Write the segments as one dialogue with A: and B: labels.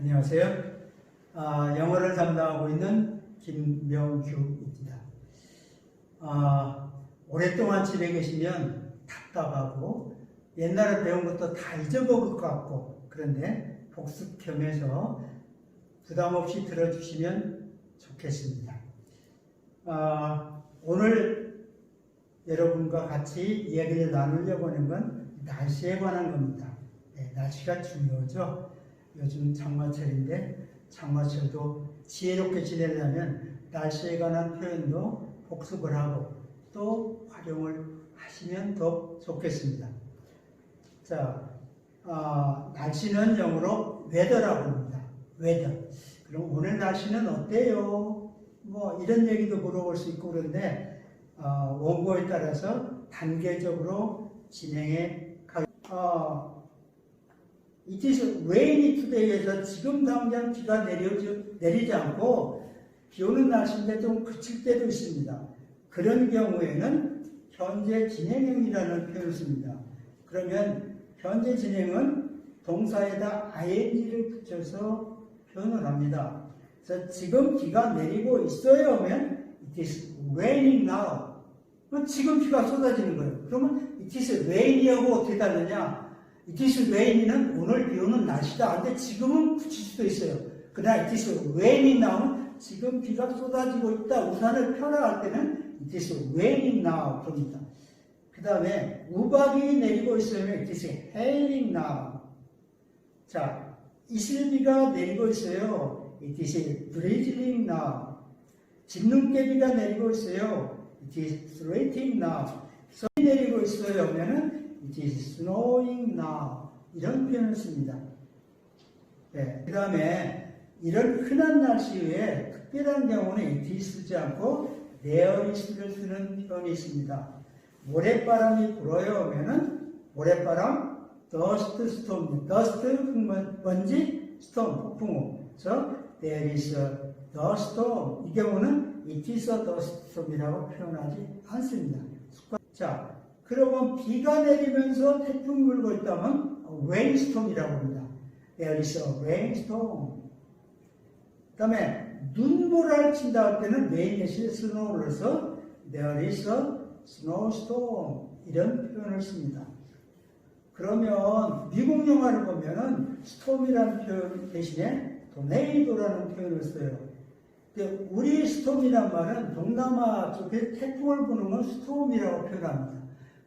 A: 안녕하세요. 아, 영어를 담당하고 있는 김명규입니다. 아, 오랫동안 집에 계시면 답답하고 옛날에 배운 것도 다 잊어먹을 것 같고 그런데 복습 겸해서 부담 없이 들어주시면 좋겠습니다. 아, 오늘 여러분과 같이 이야기를 나누려고 하는 건 날씨에 관한 겁니다. 네, 날씨가 중요하죠. 요즘 장마철인데 장마철도 지혜롭게 지내려면 날씨에 관한 표현도 복습을 하고 또 활용을 하시면 더 좋겠습니다. 자, 아, 날씨는 영어로 weather라고 합니다. weather. 그럼 오늘 날씨는 어때요? 뭐 이런 얘기도 물어볼 수 있고 그런데 어, 원고에 따라서 단계적으로 진행해 가. 어, It is rainy today에서 지금 당장 비가 내리지, 내리지 않고 비 오는 날씨인데 좀 그칠 때도 있습니다. 그런 경우에는 현재 진행형이라는 표현을 씁니다. 그러면 현재 진행은 동사에다 ing를 붙여서 표현을 합니다. 그래서 지금 비가 내리고 있어요 하면 it is raining now. 지금 비가 쏟아지는 거예요. 그러면 it is rain이하고 어떻게 다르냐? It rain이는 오늘 비 오는 날씨다. 근데 지금은 붙일 수도 있어요. 그러나 it is raining now는 지금 비가 쏟아지고 있다. 우산을 펴나갈 때는 it is raining now 그럽니다. 그 다음에 우박이 내리고 있으면 it is hailing now. 자, 이슬비가 내리고 있어요. It is drizzling now. 진눈깨비가 내리고 있어요. It is sleeting now. 손이 내리고 있어요. 하면은 It is snowing now. 이런 표현을 씁니다. 네. 그 다음에 이런 흔한 날씨 외에 특별한 경우는 it is 쓰지 않고 there is를 쓰는 표현이 있습니다. 모래바람이 불어요 하면은 모래바람 dust storm, dust 먼지, storm 폭풍우. 그래서 there is a dust storm. 이 경우는 it is a dust storm이라고 표현하지 않습니다. 자, 그러면 비가 내리면서 태풍 불고 있다면 rainstorm이라고 합니다. A rainstorm. 그 다음에 눈보라를 친다 할 때는 there is a snowstorm 이런 표현을 씁니다. 그러면 미국 영화를 보면은 스톰이라는 표현 대신에 도네이도라는 표현을 써요. 우리 스톰이란 말은 동남아 쪽에 태풍을 부는 건 스톰이라고 표현합니다.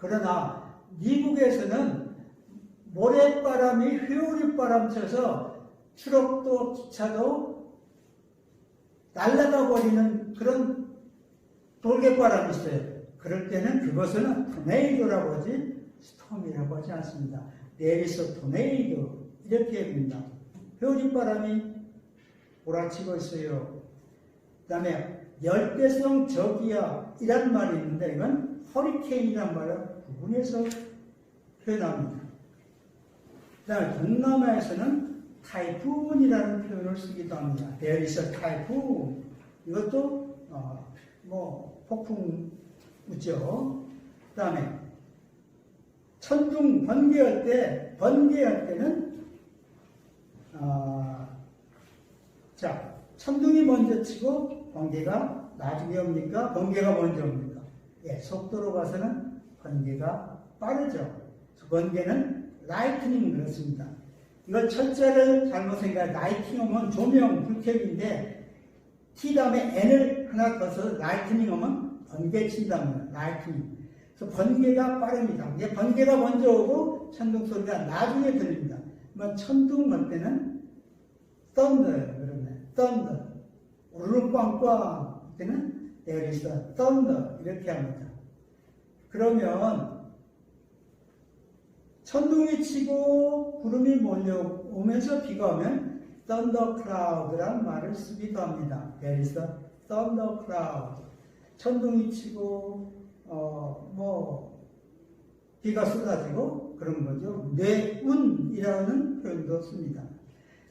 A: 그러나 미국에서는 모래바람이 회오리바람 쳐서 트럭도 기차도 날아가 버리는 그런 돌개바람이 있어요. 그럴 때는 그것은 토네이도라고 하지 스톰이라고 하지 않습니다. 내리서 토네이도 이렇게 합니다. 회오리바람이 몰아치고 있어요. 그 다음에 열대성 저기야 이란 말이 있는데 이건 허리케인이란 말을 구분해서 표현합니다. 그 다음에 동남아에서는 타이푼이라는 표현을 쓰기도 합니다. There is a typhoon. 이것도 어, 뭐 폭풍 우죠. 그 다음에 천둥 번개할 때 번개할 때는 어, 자 천둥이 먼저 치고 번개가 나중에 옵니까? 번개가 먼저 옵니까? 예, 속도로 봐서는 번개가 빠르죠. 번개는 라이트닝 그렇습니다. 이걸 철자를 잘못 생각, 라이팅 오면 조명, 불캡인데, T 다음에 N을 하나 더서 라이트닝 오면 번개 친답니다. 라이트닝. 그래서 번개가 빠릅니다. 이제 번개가 먼저 오고 천둥 소리가 나중에 들립니다. 천둥 thunder, 그러면 thunder. 우르르 꽝꽝 때는 there is a thunder. 이렇게 합니다. 그러면 천둥이 치고 구름이 몰려오면서 비가 오면 thundercloud란 말을 쓰기도 합니다. There is a thundercloud. 천둥이 치고 어, 뭐 비가 쏟아지고 그런 거죠. 뇌운이라는 표현도 씁니다.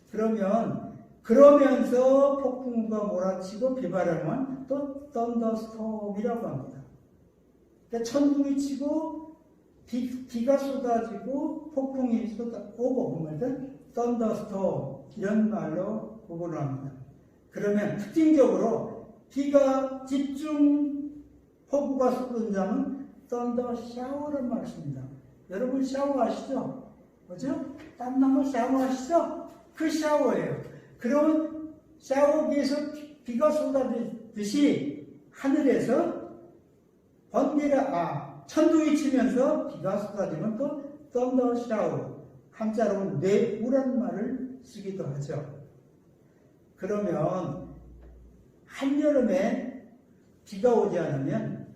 A: 그러면 그러면서 폭풍우가 몰아치고 비바람은 또 thunderstorm이라고 합니다. 그러니까 천둥이 치고 비, 비가 쏟아지고 폭풍이 쏟아 오고 보면 thunderstorm 이런 말로 구분을 합니다. 그러면 특징적으로 비가 집중 폭우가 쏟은 자는 썬더 샤워를 말습니다. 여러분 샤워하시죠? 그죠? 땀나면 샤워하시죠? 그 샤워예요. 그러면 샤워기에서 비가 쏟아지듯이 하늘에서 번개가 아 천둥이 치면서 비가 쏟아지면 또 썬더 샤워 한자로는 뇌우란 말을 쓰기도 하죠. 그러면 한여름에 비가 오지 않으면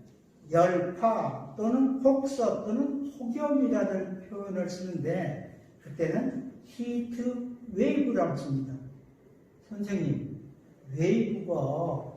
A: 열파 또는 혹서 또는 폭염이라는 표현을 쓰는데 그때는 히트 웨이브라고 씁니다. 선생님, 웨이브가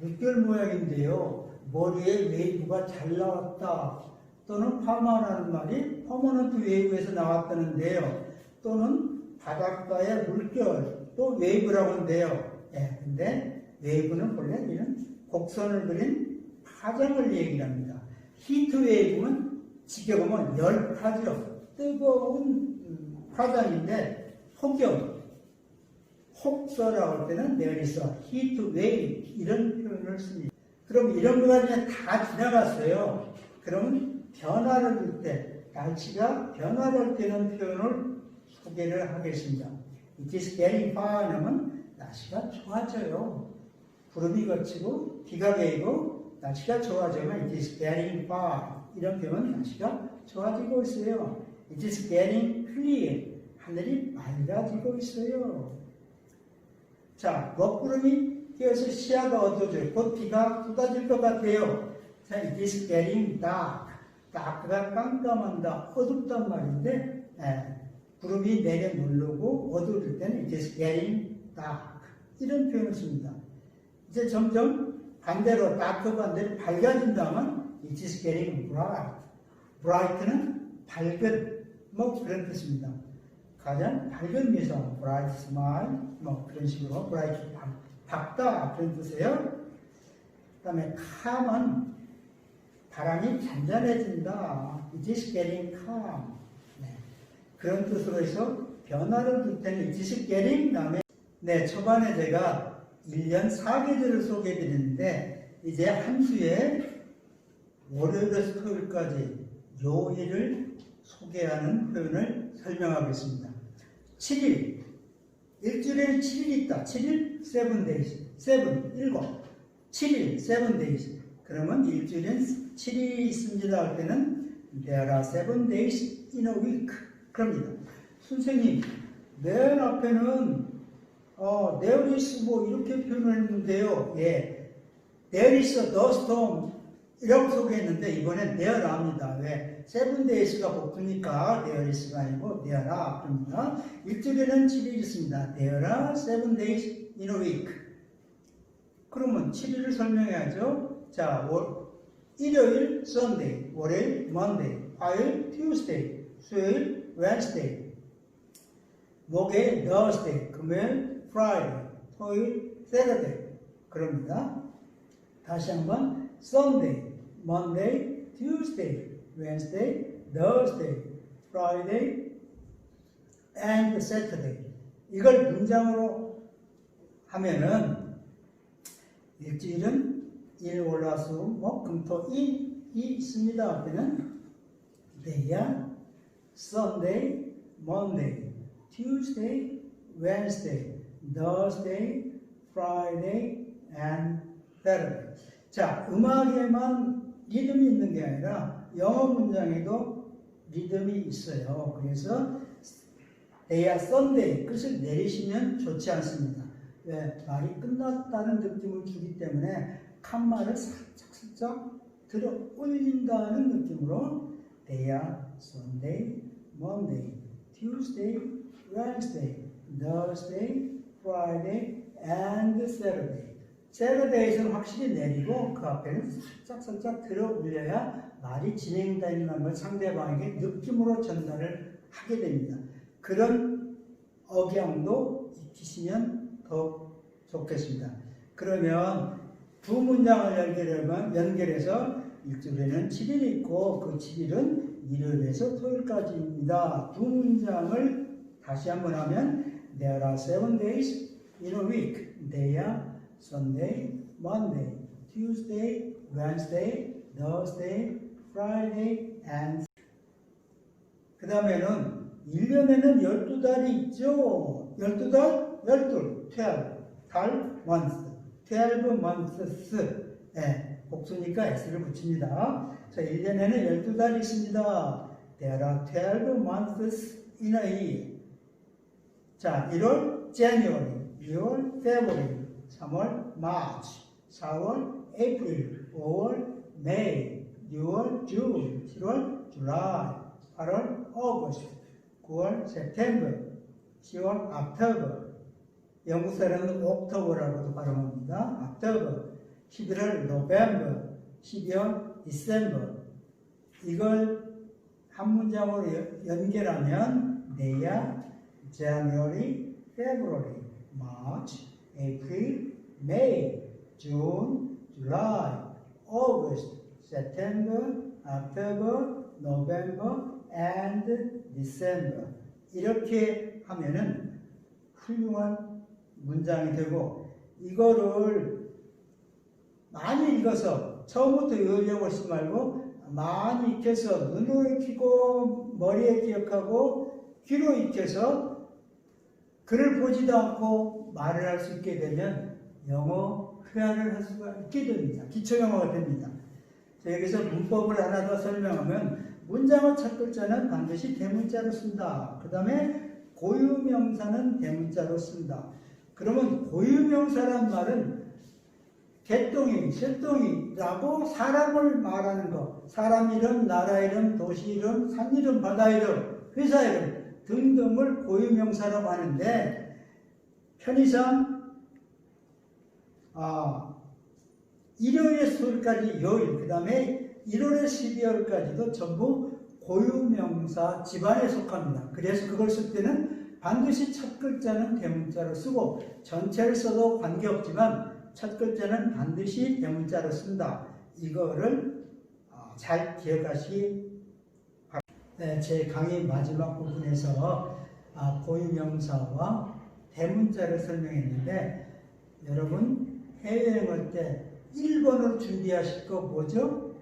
A: 물결 모양인데요. 머리에 웨이브가 잘 나왔다. 또는 파마라는 말이 퍼머넌트 웨이브에서 나왔다는데요. 또는 바닷가의 물결, 또 웨이브라고 하는데요. 예, 근데 웨이브는 원래 이런 곡선을 그린 파장을 얘기합니다. 히트 웨이브는 지게 보면 열파죠. 뜨거운 음, 파장인데 폭염, 혹서라고 할 때는 내리서 히트 웨이브 이런 표현을 씁니다. 그럼 이런 그냥 다 지나갔어요. 그러면 변화를 줄 때, 날씨가 변화를 할 때는 표현을 소개를 하겠습니다. It is getting far 하면 날씨가 좋아져요. 구름이 걷히고 비가 내리고 날씨가 좋아지면 it is getting far 이런 표현은 날씨가 좋아지고 있어요. It is getting clear 하늘이 맑아지고 있어요. 자, 먹구름이 끼어서 시야가 어두워져요. 곧 비가 쏟아질 것 같아요. 자, it is getting dark. dark가 깜깜한다, 어둡단 말인데, 예, 구름이 내려 누르고 어두울 때는 it is getting dark. 이런 표현을 씁니다. 이제 점점 반대로, dark 반대로 밝아진다면 it is getting bright. bright는 밝은, 뭐 그런 뜻입니다. 가장 밝은 미소, bright smile, 뭐 그런 식으로 bright 밝, 밝다 그런 뜻이에요. 그 다음에 calm은 바람이 잔잔해진다. It is getting calm. 네. 그런 뜻으로 해서 변화를 줄 때는 It is getting 다음에 네 초반에 제가 1년 4계절을 소개해 드렸는데 이제 한 주에 월요일에서 토요일까지 요일을 소개하는 표현을 설명하겠습니다. 7일. 일주일에는 7일 있다. 7일, 7 days. 7, 7. 7일, 7 days. 그러면 일주일엔 7일이 있습니다 할 때는 there are 7 days in a week. 그럽니다. 선생님, 맨 앞에는 어, there is 뭐 이렇게 표현을 했는데요. 예. there is a dust storm. 이라고 소개했는데 이번엔 are입니다. 왜? 세븐 데이스가 복수니까 is가 아니고 are 그럽니다. 일주일에는 7일 있습니다. Seven days in a week. 그러면 7일을 설명해야죠. 자, 월, 일요일 Sunday, 월요일 Monday, 화요일 Tuesday, 수요일 Wednesday, 목요일 Thursday, 금요일 Friday, 토요일 Saturday. 그럽니다. 다시 한번 Sunday, Monday, Tuesday, Wednesday, Thursday, Friday, and Saturday. 이걸 문장으로 하면은 일주일은 일, 월, 수, 목, 금, 토, 일, 이 있습니다. they are Sunday, Monday, Tuesday, Wednesday, Thursday, Friday, and Saturday. 자, 음악에만 리듬이 있는 게 아니라 영어 문장에도 리듬이 있어요. 그래서 they are Sunday 끝을 내리시면 좋지 않습니다. 왜? 말이 끝났다는 느낌을 주기 때문에 칸말을 살짝 살짝 들어 올린다는 느낌으로 they are Sunday, Monday, Tuesday, Wednesday, Thursday, Friday, and Saturday. Saturday에서는 확실히 내리고 그 앞에는 살짝 살짝 들어 올려야 말이 진행된다는 걸 상대방에게 느낌으로 전달을 하게 됩니다. 그런 억양도 익히시면 더 좋겠습니다. 그러면 두 문장을 연결하면 연결해서 일주일에는 7일이 있고 그 7일은 일요일에서 토요일까지입니다. 두 문장을 다시 한번 하면 There are seven days in a week. They are Sunday, Monday, Tuesday, Wednesday, Thursday, Friday, and 그 다음에는 1년에는 12달이 있죠. 12달, 12, 12, 달, month, 12 months. 예, 복수니까 S를 붙입니다. 자, 1년에는 12달이 있습니다. There are 12 months in a year. 자, 1월 January, 2월 February, 3월 March, 4월 April, 5월 May, 6월 June, 7월 July, 8월 August, 9월 September, 10월 October, 영국 사람은 옥토버라고도 발음합니다. October, 11월 November, 12월 December. 이걸 한 문장으로 연- 연결하면 내야 January, February, March, April, May, June, July, August, September, October, November, and December. 이렇게 하면은 훌륭한 문장이 되고 이거를 많이 읽어서 처음부터 외우려고 하지 말고 많이 익혀서 눈으로 익히고 머리에 기억하고 귀로 익혀서 글을 보지도 않고 말을 할 수 있게 되면 영어 회화를 할 수가 있게 됩니다. 기초 영어가 됩니다. 자, 여기서 문법을 하나 더 설명하면 문장의 첫 글자는 반드시 대문자로 쓴다. 그 다음에 고유명사는 대문자로 쓴다. 그러면 고유명사란 말은 개똥이, 실똥이라고 사람을 말하는 것. 사람 이름, 나라 이름, 도시 이름, 산 이름, 바다 이름, 회사 이름 등등을 고유명사라고 하는데 편의상 아, 일요일에서 수요일까지 요일, 그 다음에 1월에 12월까지도 전부 고유명사 집안에 속합니다. 그래서 그걸 쓸 때는 반드시 첫 글자는 대문자로 쓰고 전체를 써도 관계없지만 첫 글자는 반드시 대문자로 쓴다. 이거를 어, 잘 기억하시기 바랍니다. 네, 제 강의 마지막 부분에서 아, 고유명사와 대문자를 설명했는데 여러분 해외여행 할 때 1번으로 준비하실 거 뭐죠?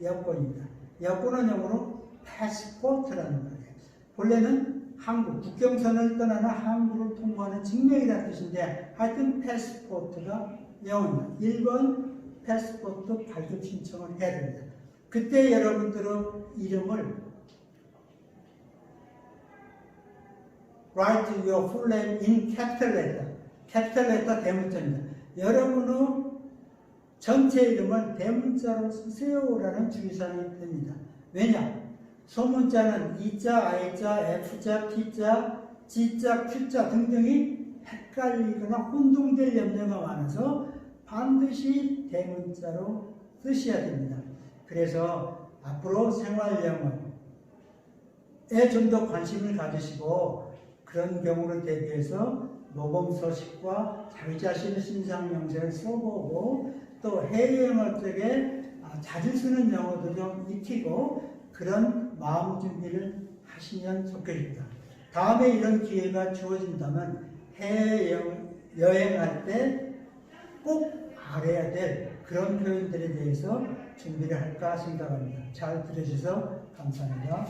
A: 여권입니다. 여권은 영어로 패스포트라는 말이에요. 본래는 한국, 국경선을 떠나나 한국을 통과하는 증명이라는 뜻인데 하여튼 패스포트가 영어입니다. 1번 패스포트 발급 신청을 해야 됩니다. 그때 여러분들은 이름을 write your full name in capital letter. capital letter 대문자입니다. 여러분의 전체 이름을 대문자로 쓰세요라는 주의사항이 됩니다. 왜냐? 소문자는 이자, 아이자, F자, T자, G자, Q자 등등이 헷갈리거나 혼동될 염려가 많아서 반드시 대문자로 쓰셔야 됩니다. 그래서 앞으로 생활 영어에 좀 더 관심을 가지시고 그런 경우를 대비해서 모범 서식과 자기 자신의 신상 명세를 써보고 또 해외여행할 적에 아, 자주 쓰는 영어도 좀 익히고 그런 마음 준비를 하시면 좋겠습니다. 다음에 이런 기회가 주어진다면 해외여행할 때 꼭 알아야 될 그런 표현들에 대해서 준비를 할까 생각합니다. 잘 들어주셔서 감사합니다.